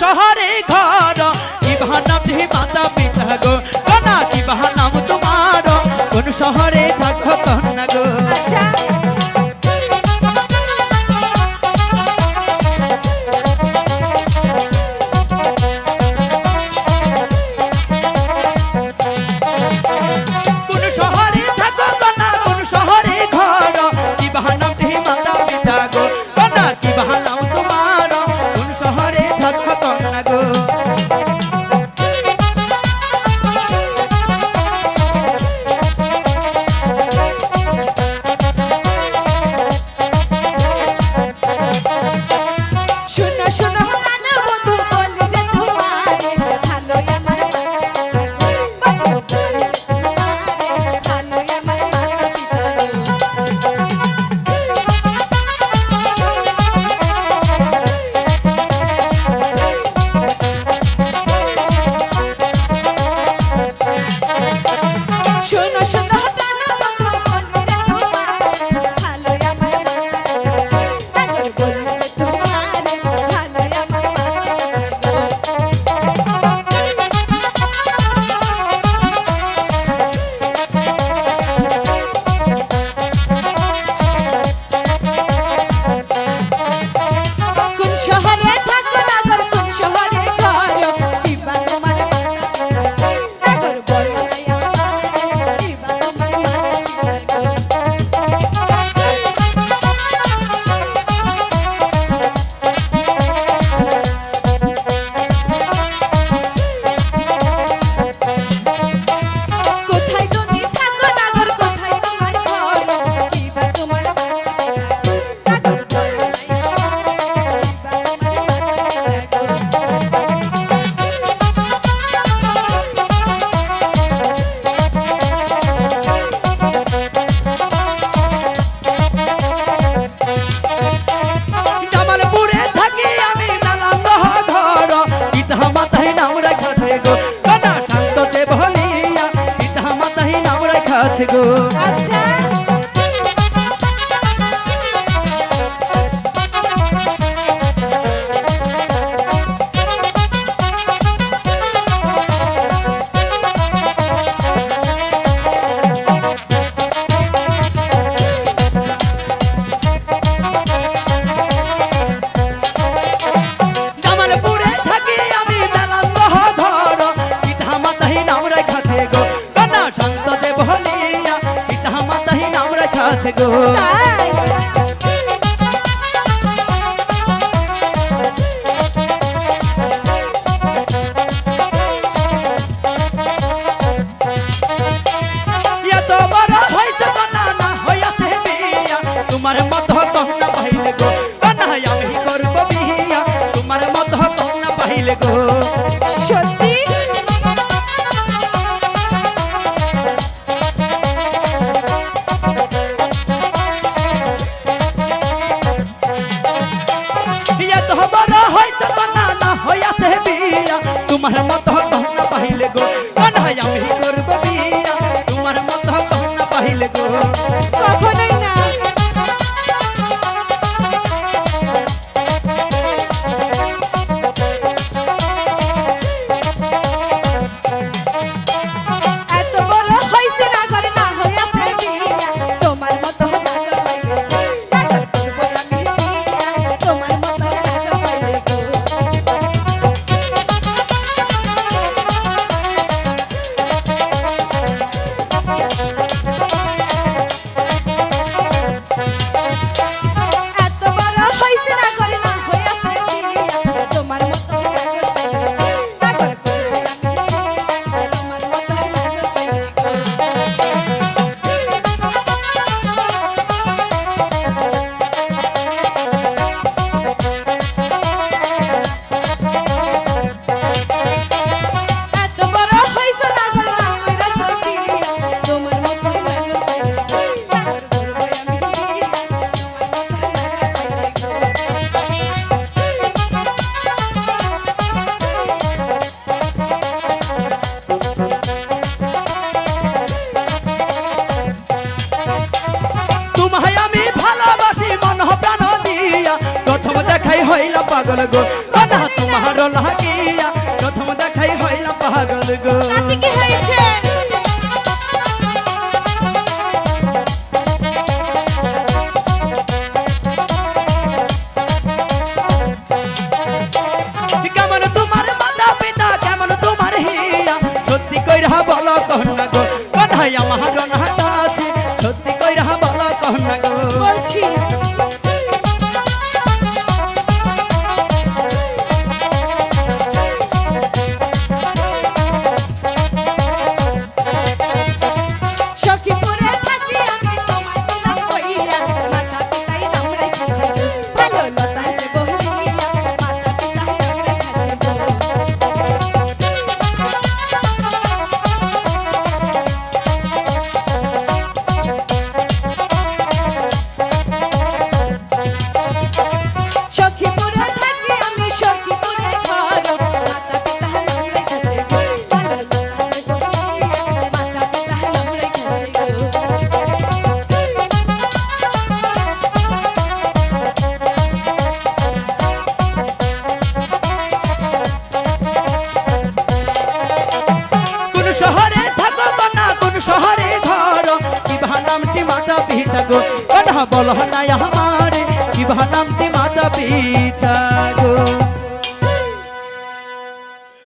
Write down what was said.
শহরে ঘর। কি বাহানা মাতা পিতা গো না কি বাহানা। to go. আছে গো। তোমার মত না পাইলে গো না আমি করব বিয়া তোমার মত না পাইলে গো। সত্য এত বড় হয়েছে তো না না হইয়াছে বিয়া। তোমার মতো তোমায় আমি ভালোবাসি মন প্রাণ দিয়া। প্রথম দেখাই হইল পাগল গো না তোমার লাগিয়া। প্রথম দেখাই হইল পাগল গো। কি হয়েছে? না কোন শহরে ঘর কিবা নামটি মাতা পিতা গো। বলহ না আমার। কিবা নামটি মাতা পিতা